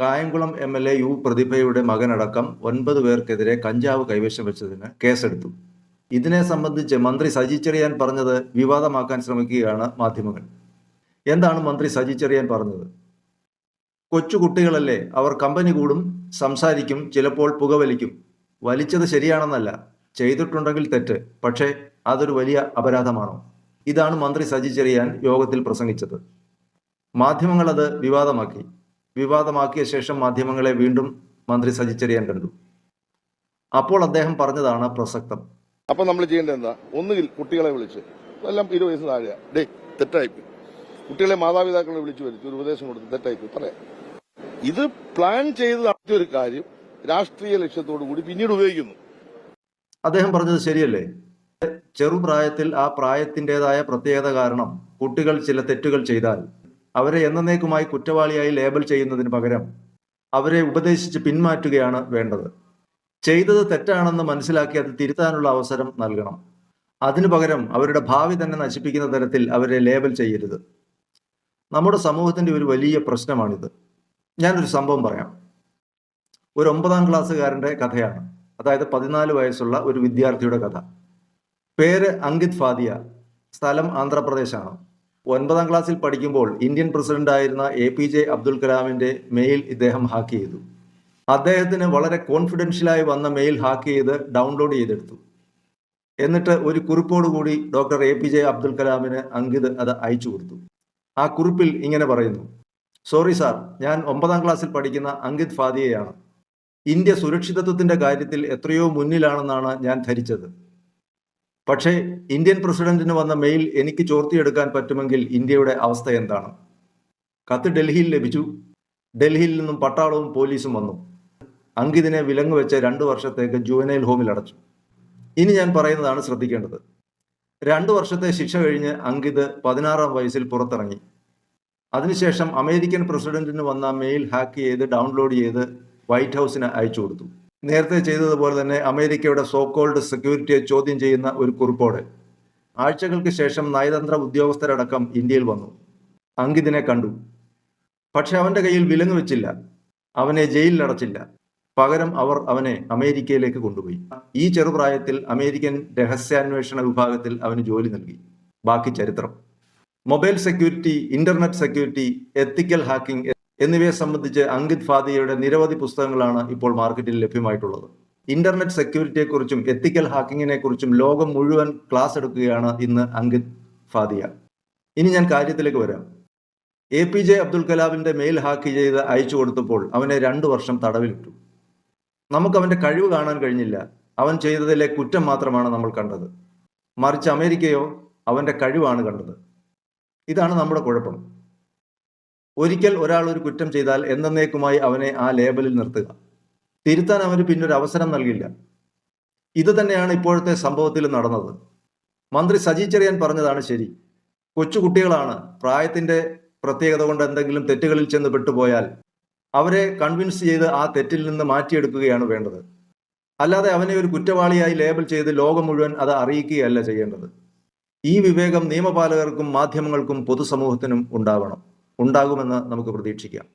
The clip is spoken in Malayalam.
Kayamkulam M L A U പ്രതിഭയുടെ മകനടക്കം ഒൻപത് പേർക്കെതിരെ കഞ്ചാവ് കൈവശം വെച്ചതിന് കേസെടുത്തു. ഇതിനെ സംബന്ധിച്ച് മന്ത്രി സജി ചെറിയാൻ പറഞ്ഞത് വിവാദമാക്കാൻ ശ്രമിക്കുകയാണ് മാധ്യമങ്ങൾ. എന്താണ് മന്ത്രി സജി ചെറിയാൻ പറഞ്ഞത്? കൊച്ചുകുട്ടികളല്ലേ അവർ കമ്പനി കൂടും സംസാരിക്കും ചിലപ്പോൾ പുകവലിക്കും. വലിച്ചത് ശരിയാണെന്നല്ല ചെയ്തിട്ടുണ്ടെങ്കിൽ തെറ്റ് പക്ഷേ അതൊരു വലിയ അപരാധമാണോ? ഇതാണ് മന്ത്രി സജി ചെറിയാൻ യോഗത്തിൽ പ്രസംഗിച്ചത്. മാധ്യമങ്ങൾ അത് വിവാദമാക്കി. വിവാദമാക്കിയ ശേഷം മാധ്യമങ്ങളെ വീണ്ടും മന്ത്രി സജി ചെറിയാൻ കണ്ടു അപ്പോൾ അദ്ദേഹം പറഞ്ഞതാണ് പ്രസക്തം. അപ്പൊ നമ്മൾ ചെയ്യേണ്ടത് എന്താ? ഒന്നുകിൽ കുട്ടികളെ വിളിച്ച് എല്ലാം ഇരുപത് വയസ്സ് താഴെ ഡേ തെറ്റായി കുട്ടികളെ മാതാപിതാക്കളെ വിളിച്ചു വരുത്തി ഒരു ഉപദേശം കൊടുത്ത് തെറ്റായി പറയാം ഇത് പ്ലാൻ ചെയ്ത് നടത്തിയ ഒരു കാര്യം രാഷ്ട്രീയ ലക്ഷ്യത്തോടു കൂടി പിന്നീട് ഉപയോഗിക്കുന്നു. അദ്ദേഹം പറഞ്ഞത് ശരിയല്ലേ? ചെറുപ്രായത്തിൽ ആ പ്രായത്തിന്റെതായ പ്രത്യേകത കാരണം കുട്ടികൾ ചില തെറ്റുകൾ ചെയ്താൽ അവരെ എന്നേക്കുമായി കുറ്റവാളിയായി ലേബൽ ചെയ്യുന്നതിന് പകരം അവരെ ഉപദേശിച്ച് പിന്മാറ്റുകയാണ് വേണ്ടത്. ചെയ്തത് തെറ്റാണെന്ന് മനസ്സിലാക്കി അത് തിരുത്താനുള്ള അവസരം നൽകണം. അതിനു പകരം അവരുടെ ഭാവി തന്നെ നശിപ്പിക്കുന്ന തരത്തിൽ അവരെ ലേബൽ ചെയ്യരുത്. നമ്മുടെ സമൂഹത്തിന്റെ ഒരു വലിയ പ്രശ്നമാണിത്. ഞാനൊരു സംഭവം പറയാം. ഒരു ഒമ്പതാം ക്ലാസ്സുകാരന്റെ കഥയാണ്. അതായത് പതിനാല് വയസ്സുള്ള ഒരു വിദ്യാർത്ഥിയുടെ കഥ. പേര് അങ്കിത് ഫാദിയ. സ്ഥലം ആന്ധ്രാപ്രദേശാണ്. ഒൻപതാം ക്ലാസ്സിൽ പഠിക്കുമ്പോൾ ഇന്ത്യൻ പ്രസിഡന്റ് ആയിരുന്ന എ പി ജെ അബ്ദുൽ കലാമിന്റെ മെയിൽ ഇദ്ദേഹം ഹാക്ക് ചെയ്തു. അദ്ദേഹത്തിന് വളരെ കോൺഫിഡൻഷ്യലായി വന്ന മെയിൽ ഹാക്ക് ചെയ്ത് ഡൗൺലോഡ് ചെയ്തെടുത്തു. എന്നിട്ട് ഒരു കുറിപ്പോടുകൂടി doctor A P J Abdul കലാമിന് Ankit അത് അയച്ചു കൊടുത്തു. ആ കുറിപ്പിൽ ഇങ്ങനെ പറയുന്നു. സോറി സാർ ഞാൻ ഒമ്പതാം ക്ലാസ്സിൽ പഠിക്കുന്ന അങ്കിത് ഫാദിയയാണ്. ഇന്ത്യ സുരക്ഷിതത്വത്തിന്റെ കാര്യത്തിൽ എത്രയോ മുന്നിലാണെന്നാണ് ഞാൻ ധരിച്ചത്. പക്ഷേ ഇന്ത്യൻ പ്രസിഡന്റിന് വന്ന മെയിൽ എനിക്ക് ചോർത്തിയെടുക്കാൻ പറ്റുമെങ്കിൽ ഇന്ത്യയുടെ അവസ്ഥ എന്താണ്? കത്ത് ഡൽഹിയിൽ ലഭിച്ചു. ഡൽഹിയിൽ നിന്നും പട്ടാളവും പോലീസും വന്നു. അങ്കിതിനെ വിലങ്ങ് വെച്ച് രണ്ടു വർഷത്തേക്ക് ജുവനൈൽ ഹോമിൽ അടച്ചു. ഇനി ഞാൻ പറയുന്നതാണ് ശ്രദ്ധിക്കേണ്ടത്. രണ്ടു വർഷത്തെ ശിക്ഷ കഴിഞ്ഞ് അങ്കിത് പതിനാറാം വയസ്സിൽ പുറത്തിറങ്ങി. അതിനുശേഷം അമേരിക്കൻ പ്രസിഡന്റിന് വന്ന മെയിൽ ഹാക്ക് ചെയ്ത് ഡൗൺലോഡ് ചെയ്ത് വൈറ്റ് ഹൗസിന് അയച്ചു കൊടുത്തു. നേരത്തെ ചെയ്തതുപോലെ തന്നെ അമേരിക്കയുടെ സോക്കോൾഡ് സെക്യൂരിറ്റിയെ ചോദ്യം ചെയ്യുന്ന ഒരു കുറിപ്പോടെ. ആഴ്ചകൾക്ക് ശേഷം നയതന്ത്ര ഉദ്യോഗസ്ഥരടക്കം ഇന്ത്യയിൽ വന്നു. അങ്കിതിനെ കണ്ടു. പക്ഷെ അവന്റെ കയ്യിൽ വിലങ്ങ് വെച്ചില്ല. അവനെ ജയിലിൽ അടച്ചില്ല പകരം അവർ അവനെ അമേരിക്കയിലേക്ക് കൊണ്ടുപോയി. ഈ ചെറുപ്രായത്തിൽ അമേരിക്കൻ രഹസ്യാന്വേഷണ വിഭാഗത്തിൽ അവന് ജോലി നൽകി. ബാക്കി ചരിത്രം. Mobile security internet security ethical hacking എന്നിവയെ സംബന്ധിച്ച് അങ്കിത് ഫാദിയയുടെ നിരവധി പുസ്തകങ്ങളാണ് ഇപ്പോൾ മാർക്കറ്റിൽ ലഭ്യമായിട്ടുള്ളത്. ഇന്റർനെറ്റ് സെക്യൂരിറ്റിയെക്കുറിച്ചും എത്തിക്കൽ ഹാക്കിങ്ങിനെ കുറിച്ചും ലോകം മുഴുവൻ ക്ലാസ് എടുക്കുകയാണ് ഇന്ന് അങ്കിത് ഫാദിയ. ഇനി ഞാൻ കാര്യത്തിലേക്ക് വരാം. എ പി ജെ അബ്ദുൽ കലാമിന്റെ മെയിൽ ഹാക്ക് ചെയ്ത് അയച്ചു കൊടുത്തപ്പോൾ അവനെ രണ്ടു വർഷം തടവിലിട്ടു. നമുക്ക് അവന്റെ കഴിവ് കാണാൻ കഴിഞ്ഞില്ല. അവൻ ചെയ്തതിലെ കുറ്റം മാത്രമാണ് നമ്മൾ കണ്ടത്. മറിച്ച് അമേരിക്കയോ അവന്റെ കഴിവാണ് കണ്ടത്. ഇതാണ് നമ്മുടെ കുഴപ്പം. ഒരിക്കൽ ഒരാൾ ഒരു കുറ്റം ചെയ്താൽ എന്നേക്കുമായി അവനെ ആ ലേബലിൽ നിർത്തുക. തിരുത്താൻ അവന് പിന്നൊരു അവസരം നൽകില്ല. ഇത് തന്നെയാണ് ഇപ്പോഴത്തെ സംഭവത്തിൽ നടന്നത്. മന്ത്രി സജി ചെറിയാൻ പറഞ്ഞതാണ് ശരി. കൊച്ചുകുട്ടികളാണ് പ്രായത്തിന്റെ പ്രത്യേകത കൊണ്ട് എന്തെങ്കിലും തെറ്റുകളിൽ ചെന്ന് പെട്ടുപോയാൽ അവരെ കൺവിൻസ് ചെയ്ത് ആ തെറ്റിൽ നിന്ന് മാറ്റിയെടുക്കുകയാണ് വേണ്ടത്. അല്ലാതെ അവനെ ഒരു കുറ്റവാളിയായി ലേബൽ ചെയ്ത് ലോകം മുഴുവൻ അത് അറിയിക്കുകയല്ല ചെയ്യേണ്ടത്. ഈ വിവേകം നിയമപാലകർക്കും മാധ്യമങ്ങൾക്കും പൊതുസമൂഹത്തിനും ഉണ്ടാവണം. ഉണ്ടാകുമെന്ന് നമുക്ക് പ്രതീക്ഷിക്കാം.